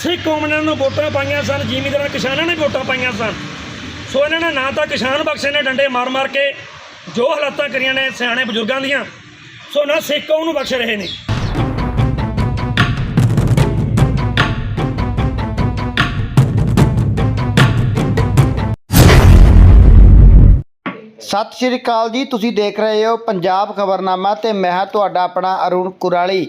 ਸਿੱਖ ਕੌਮ ਨੇ ਨੂੰ ਵੋਟਾਂ ਪਾਈਆਂ ਸਨ ਜ਼ਿਮੀਂਦਾਰਾਂ ਕਿਸਾਨਾਂ ਨੇ ਵੋਟਾਂ ਪਾਈਆਂ ਸਨ। ਸੋ ਇਹਨਾਂ ਨੇ ਨਾ ਤਾਂ ਕਿਸਾਨ ਬਖਸ਼ੇ ਨੇ ਡੰਡੇ ਮਾਰ ਮਾਰ ਕੇ ਜੋ ਹਾਲਾਤਾਂ ਕਰੀਆਂ ਨੇ ਸਿਆਣੇ ਬਜ਼ੁਰਗਾਂ ਦੀਆਂ, ਸੋ ਨਾ ਸਿੱਖ ਕੌਮ ਬਖਸ਼ ਰਹੇ ਨੇ। ਸਤਿ ਸ਼੍ਰੀ ਅਕਾਲ ਜੀ, ਤੁਸੀਂ ਦੇਖ ਰਹੇ ਹੋ ਪੰਜਾਬ ਖਬਰਨਾਮਾ ਤੇ ਮੈਂ ਹਾਂ ਤੁਹਾਡਾ ਆਪਣਾ ਅਰੁਣ ਕੁਰਾਲੀ।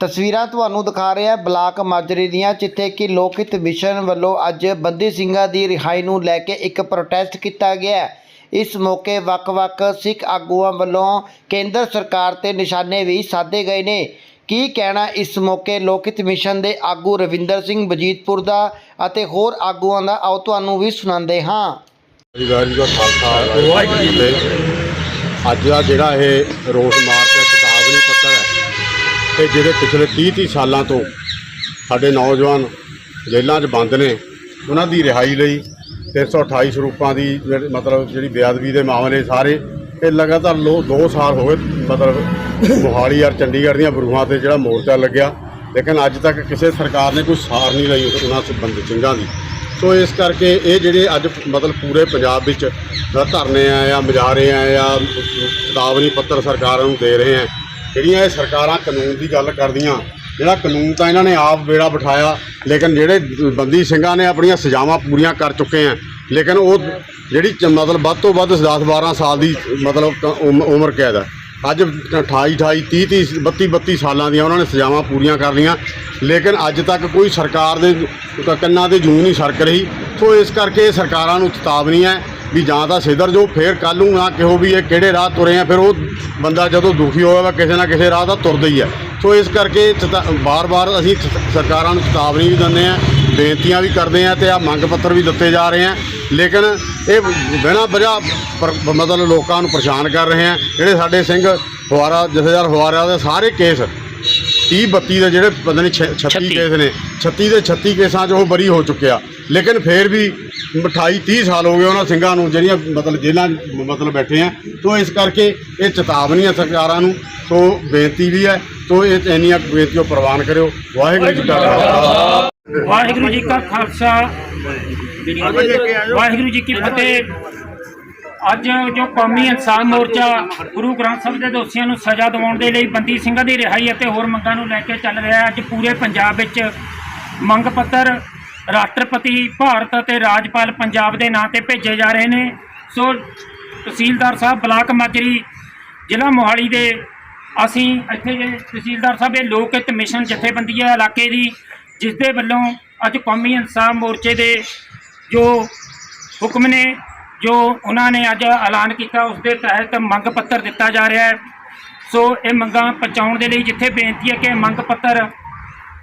ਤਸਵੀਰਾਂ ਤੁਹਾਨੂੰ ਦਿਖਾ ਰਿਹਾ ਬਲਾਕ ਮਾਜਰੀ ਦੀਆਂ, ਜਿੱਥੇ ਕਿ ਲੋਕ ਹਿੱਤ ਮਿਸ਼ਨ ਵੱਲੋਂ ਅੱਜ ਬੰਦੀ ਸਿੰਘਾਂ ਦੀ ਰਿਹਾਈ ਨੂੰ ਲੈ ਕੇ ਇੱਕ ਪ੍ਰੋਟੈਸਟ ਕੀਤਾ ਗਿਆ ਇਸ ਮੌਕੇ ਵੱਖ-ਵੱਖ ਸਿੱਖ ਆਗੂਆਂ ਵੱਲੋਂ ਕੇਂਦਰ ਸਰਕਾਰ ਤੇ ਨਿਸ਼ਾਨੇ ਵੀ ਸਾਧੇ ਗਏ ਨੇ। ਕੀ ਕਹਿਣਾ ਇਸ ਮੌਕੇ ਲੋਕ ਮਿਸ਼ਨ ਦੇ ਆਗੂ ਰਵਿੰਦਰ ਸਿੰਘ ਬਜੀਤਪੁਰ ਦਾ ਅਤੇ ਹੋਰ ਆਗੂਆਂ ਦਾ? ਆਓ ਤੁਹਾਨੂੰ ਵੀ ਸੁਣਾਉਂਦੇ ਹਾਂ। ਜੀ ਵਾਹਿਗੁਰੂ ਜੀ ਕਾ ਖਾਲਸਾ, ਵਾਹਿਗੁਰੂ ਜੀ ਕੀ ਫਤਿਹ। ਅੱਜ ਦਾ ਜਿਹੜਾ ਇਹ ਰੋਸ ਮਾਰਚ ਹੈ ਚੇਤਾਵਨੀ ਪੱਤਰ ਹੈ ਤੇ ਜਿਹੜੇ ਪਿਛਲੇ 30 30 ਸਾਲਾਂ ਤੋਂ ਸਾਡੇ ਨੌਜਵਾਨ ਜੇਲ੍ਹਾਂ 'ਚ ਬੰਦ ਨੇ। ਉਹਨਾਂ ਦੀ ਰਿਹਾਈ ਲਈ 328 ਸਰੂਪਾਂ ਦੀ ਜਿਹੜੀ- ਮਤਲਬ ਜਿਹੜੀ ਬੇਅਦਬੀ ਦੇ ਮਾਮਲੇ ਸਾਰੇ, ਇਹ ਲਗਾਤਾਰ ਲੋ 2 ਸਾਲ ਹੋ ਗਏ ਮਤਲਬ ਮੋਹਾਲੀ ਔਰ ਚੰਡੀਗੜ੍ਹ ਦੀਆਂ ਬਰੂਹਾਂ ਤੇ ਜਿਹੜਾ ਮੋਰਚਾ ਲੱਗਿਆ। ਲੇਕਿਨ ਅੱਜ ਤੱਕ ਕਿਸੇ ਸਰਕਾਰ ਨੇ ਕੋਈ ਸਾਰ ਨਹੀਂ ਲਈ ਉਹਨਾਂ ਬੰਦ ਸਿੰਘਾਂ ਦੀ। ਸੋ ਇਸ ਕਰਕੇ ਇਹ ਜਿਹੜੇ ਅੱਜ ਮਤਲਬ ਪੂਰੇ ਪੰਜਾਬ ਵਿੱਚ ਧਰਨੇ ਆਏ ਜਾਂ ਮੁਜ਼ਾਹਰੇ ਆਏ ਜਾਂ ਚੇਤਾਵਨੀ ਪੱਤਰ ਸਰਕਾਰਾਂ ਨੂੰ ਦੇ ਰਹੇ ਆ, ਜਿਹੜੀਆਂ ਇਹ ਸਰਕਾਰਾਂ ਕਾਨੂੰਨ ਦੀ ਗੱਲ ਕਰਦੀਆਂ ਜਿਹੜਾ ਕਾਨੂੰਨ ਤਾਂ ਇਹਨਾਂ ਨੇ ਆਪ ਬੇੜਾ ਬਿਠਾਇਆ, ਲੇਕਿਨ ਜਿਹੜੇ ਬੰਦੀ ਸਿੰਘਾਂ ਨੇ ਆਪਣੀਆਂ ਸਜ਼ਾਵਾਂ ਪੂਰੀਆਂ ਕਰ ਚੁੱਕੇ ਆ, ਲੇਕਿਨ ਉਹ ਜਿਹੜੀ ਚ- ਮਤਲਬ ਵੱਧ ਤੋਂ ਵੱਧ 10 12 ਸਾਲ ਦੀ ਮਤਲਬ ਉਮਰ ਕੈਦ ਹੈ ਅੱਜ 28 28 30 30 32 32 ਸਾਲਾਂ ਦੀਆਂ ਉਹਨਾਂ ਨੇ ਸਜ਼ਾਵਾਂ ਪੂਰੀਆਂ ਕਰ ਲਈਆਂ, ਲੇਕਿਨ ਅੱਜ ਤੱਕ ਕੋਈ ਸਰਕਾਰ ਦੇ ਕੰਨਾਂ ਤੇ ਜੂੰ ਨਹੀਂ ਸਰਕ ਰਹੀ, ਸੋ ਇਸ ਕਰਕੇ ਸਰਕਾਰਾਂ ਨੂੰ ਚੇਤਾਵਨੀ ਹੈ ਵੀ ਜਾਂ ਤਾਂ ਸਿੱਧਰ ਜੋ ਫੇਰ ਕੱਲ੍ਹ ਨੂੰ ਨਾ ਕਿਹੋ ਵੀ ਇਹ ਕਿਹੜੇ ਰਾਹ ਤੁਰੇ ਆ, ਫਿਰ ਉਹ ਬੰਦਾ ਜਦੋਂ ਦੁਖੀ ਹੋਇਆ ਵਾ, ਕਿਸੇ ਨਾ ਕਿਸੇ ਰਾਹ ਦਾ ਤੁਰਦਾ ਹੀ ਹੈ ਸੋ ਇਸ ਕਰਕੇ ਬਾਰ-ਬਾਰ ਅਸੀਂ ਸਰਕਾਰਾਂ ਨੂੰ ਚੇਤਾਵਨੀ ਵੀ ਦਿੰਦੇ ਆ ਬੇਨਤੀਆਂ ਵੀ ਕਰਦੇ ਆ ਤੇ ਆ ਮੰਗ ਪੱਤਰ ਵੀ ਦਿੱਤੇ ਜਾ ਰਹੇ ਆ ਲੇਕਿਨ ਇਹ ਬਿਨਾਂ ਵਜ੍ਹਾ ਮਤਲਬ ਲੋਕਾਂ ਨੂੰ ਪਰੇਸ਼ਾਨ ਕਰ ਰਹੇ ਆ ਜਿਹੜੇ ਸਾਡੇ ਸਿੰਘ ਫੁਆਰਾ ਜਥੇਦਾਰ ਫੁਆਰਾ ਦੇ ਸਾਰੇ ਕੇਸ 30 32 ਦੇ ਜਿਹੜੇ ਪਤਾ ਨਹੀਂ 36 ਕੇਸ ਨੇ 36 ਦੇ 36 ਕੇਸਾਂ 'ਚ ਉਹ ਬਰੀ ਹੋ ਚੁੱਕਿਆ। ਲੇਕਿਨ ਫਿਰ ਵੀ 28 30 ਸਾਲ ਹੋ ਗਏ ਉਹਨਾਂ ਸਿੰਘਾਂ ਨੂੰ, ਜਿਹੜੀਆਂ ਮਤਲਬ ਜੇਲ੍ਹਾਂ ਮਤਲਬ ਬੈਠੇ ਆ। ਤੋਂ ਇਸ ਕਰਕੇ ਇਹ ਚੇਤਾਵਨੀ ਹੈ ਸਰਕਾਰਾਂ ਨੂੰ ਸੋ ਬੇਨਤੀ ਵੀ ਹੈ ਸੋ ਇਹ ਇੰਨੀਆਂ ਬੇਨਤੀਆਂ ਪ੍ਰਵਾਨ ਕਰਿਓ। ਵਾਹਿਗੁਰੂ ਜੀ ਕਾ ਖਾਲਸਾ। ਵਾਹਿਗੁਰੂ ਜੀ ਕਾ ਖਾਲਸਾ। ਵਾਹਿਗੁਰੂ ਜੀ ਕੀ ਫਤਿਹ। ਅੱਜ ਜੋ ਕੌਮੀ ਇਨਸਾਨ ਮੋਰਚਾ ਗੁਰੂ ਗ੍ਰੰਥ ਸਾਹਿਬ ਦੇ ਦੋਸ਼ੀਆਂ ਨੂੰ ਸਜ਼ਾ ਦਿਵਾਉਣ ਦੇ ਲਈ ਬੰਦੀ ਸਿੰਘਾਂ ਦੀ ਰਿਹਾਈ ਅਤੇ ਹੋਰ ਮੰਗਾਂ ਨੂੰ ਲੈ ਕੇ ਚੱਲ ਰਿਹਾ ਅੱਜ ਪੂਰੇ ਪੰਜਾਬ ਵਿੱਚ ਮੰਗ ਪੱਤਰ ਰਾਸ਼ਟਰਪਤੀ ਭਾਰਤ ਅਤੇ ਰਾਜਪਾਲ ਪੰਜਾਬ ਦੇ ਨਾਂ ਤੇ ਭੇਜੇ ਜਾ ਰਹੇ ਨੇ। ਸੋ ਤਹਿਸੀਲਦਾਰ ਸਾਹਿਬ, ਬਲਾਕ ਮਾਜਰੀ, ਜ਼ਿਲ੍ਹਾ ਮੋਹਾਲੀ ਦੇ ਅਸੀਂ ਇੱਥੇ ਜੇ ਤਹਿਸੀਲਦਾਰ ਸਾਹਿਬ, ਇਹ ਲੋਕ ਹਿੱਤ ਮਿਸ਼ਨ ਜਥੇਬੰਦੀ ਹੈ ਇਲਾਕੇ ਦੀ ਜਿਸ ਦੇ ਵੱਲੋਂ ਅੱਜ ਕੌਮੀ ਇਨਸਾਫ ਮੋਰਚੇ ਦੇ ਜੋ ਹੁਕਮ ਨੇ, ਜੋ ਉਹਨਾਂ ਨੇ ਅੱਜ ਐਲਾਨ ਕੀਤਾ ਉਸ ਦੇ ਤਹਿਤ ਮੰਗ ਪੱਤਰ ਦਿੱਤਾ ਜਾ ਰਿਹਾ ਹੈ। ਸੋ ਇਹ ਮੰਗਾਂ ਪਹੁੰਚਾਉਣ ਦੇ ਲਈ ਜਿੱਥੇ ਬੇਨਤੀ ਹੈ ਕਿ ਮੰਗ ਪੱਤਰ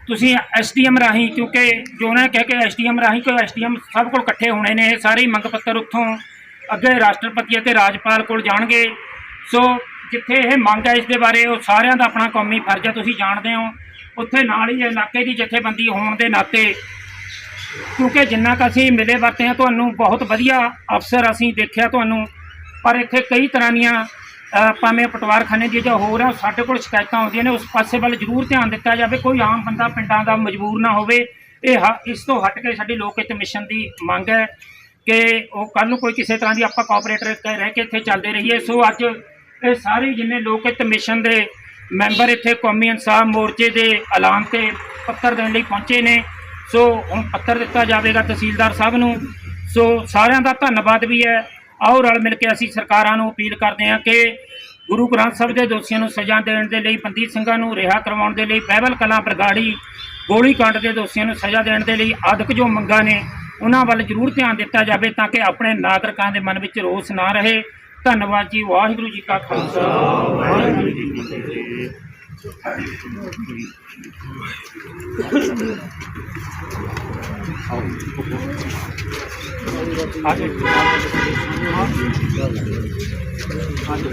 ਤੁਸੀਂ ਐਸਡੀਐਮ ਰਾਹੀਂ, ਕਿਉਂਕਿ ਜੋ ਉਹਨਾਂ ਨੇ ਕਹਿ ਕੇ ਐਸਡੀਐਮ ਰਾਹੀਂ ਕੋਈ ਐਸਡੀਐਮ ਸਭ ਕੋਲ ਇਕੱਠੇ ਹੋਣੇ ਨੇ ਇਹ ਸਾਰੇ ਹੀ ਮੰਗ ਪੱਤਰ ਉੱਥੋਂ ਅੱਗੇ ਰਾਸ਼ਟਰਪਤੀ ਅਤੇ ਰਾਜਪਾਲ ਕੋਲ ਜਾਣਗੇ। ਸੋ ਜਿੱਥੇ ਇਹ ਮੰਗ ਹੈ ਇਸ ਦੇ ਬਾਰੇ, ਉਹ ਸਾਰਿਆਂ ਦਾ ਆਪਣਾ ਕੌਮੀ ਫਰਜ਼ ਹੈ, ਤੁਸੀਂ ਜਾਣਦੇ ਹੋ। ਉੱਥੇ ਨਾਲ ਹੀ ਇਲਾਕੇ ਦੀ ਜਥੇਬੰਦੀ ਹੋਣ ਦੇ ਨਾਤੇ, ਕਿਉਂਕਿ ਜਿੰਨਾ ਕੁ ਅਸੀਂ ਮਿਲੇ ਵਰਤੇ ਹਾਂ, ਤੁਹਾਨੂੰ ਬਹੁਤ ਵਧੀਆ ਅਫਸਰ ਅਸੀਂ ਦੇਖਿਆ ਤੁਹਾਨੂੰ। ਪਰ ਇੱਥੇ ਕਈ ਤਰ੍ਹਾਂ ਦੀਆਂ ਭਾਵੇਂ ਪਟਵਾਰਖਾਨੇ ਦੀ ਜਾਂ ਹੋਰ ਆ ਸਾਡੇ ਕੋਲ ਸ਼ਿਕਾਇਤਾਂ ਆਉਂਦੀਆਂ ਨੇ, ਉਸ ਪਾਸੇ ਵੱਲ ਜ਼ਰੂਰ ਧਿਆਨ ਦਿੱਤਾ ਜਾਵੇ, ਕੋਈ ਆਮ ਬੰਦਾ ਪਿੰਡਾਂ ਦਾ ਮਜਬੂਰ ਨਾ ਹੋਵੇ। ਇਹ ਹ- ਇਸ ਤੋਂ ਹਟ ਕੇ ਸਾਡੀ ਲੋਕ ਹਿੱਤ ਮਿਸ਼ਨ ਦੀ ਮੰਗ ਹੈ ਕਿ ਉਹ ਕੱਲ ਨੂੰ ਕੋਈ ਕਿਸੇ ਤਰ੍ਹਾਂ ਦੀ ਆਪਾਂ ਕੋਆਪਰੇਟਰ ਰਹਿ ਕੇ ਇੱਥੇ ਚੱਲਦੇ ਰਹੀਏ। ਸੋ ਅੱਜ ਇਹ ਸਾਰੇ ਜਿੰਨੇ ਲੋਕ ਹਿੱਤ ਮਿਸ਼ਨ ਦੇ ਮੈਂਬਰ ਇੱਥੇ ਕੌਮੀ ਇਨਸਾਫ ਮੋਰਚੇ ਦੇ ਐਲਾਨ ਤੇ ਪੱਤਰ ਦੇਣ ਲਈ ਪਹੁੰਚੇ ਨੇ, ਸੋ ਹੁਣ ਪੱਤਰ ਦਿੱਤਾ ਜਾਵੇਗਾ ਤਹਿਸੀਲਦਾਰ ਸਾਹਿਬ ਨੂੰ। ਸੋ ਸਾਰਿਆਂ ਦਾ ਧੰਨਵਾਦ ਵੀ ਹੈ। ਆਓ ਰਲ ਮਿਲ ਕੇ ਅਸੀਂ ਸਰਕਾਰਾਂ ਨੂੰ ਅਪੀਲ ਕਰਦੇ ਹਾਂ ਕਿ ਗੁਰੂ ਗ੍ਰੰਥ ਸਾਹਿਬ ਦੇ ਦੋਸ਼ੀਆਂ ਨੂੰ ਸਜ਼ਾ ਦੇਣ ਦੇ ਲਈ ਪੰਦੀਪ ਸਿੰਘਾਂ ਨੂੰ ਰਿਹਾ ਕਰਵਾਉਣ ਦੇ ਲਈ, ਬਹਿਬਲ ਕਲਾਂ ਬਰਗਾੜੀ ਗੋਲੀ ਦੇ ਦੋਸ਼ੀਆਂ ਨੂੰ ਸਜ਼ਾ ਦੇਣ ਦੇ ਲਈ ਆਦਿਕ ਜੋ ਮੰਗਾਂ ਨੇ, ਉਹਨਾਂ ਵੱਲ ਜ਼ਰੂਰ ਧਿਆਨ ਦਿੱਤਾ ਜਾਵੇ ਤਾਂ ਕਿ ਆਪਣੇ ਨਾਗਰਿਕਾਂ ਦੇ ਮਨ ਵਿੱਚ ਰੋਸ ਨਾ ਰਹੇ। ਧੰਨਵਾਦ ਜੀ, ਵਾਹਿਗੁਰੂ ਜੀ ਕਾ ਖਾਲਸਾ। ਵਾਹਿਗੁਰੂ ਜੀ ਕੀ ਫਤਿਹ। 아직 아직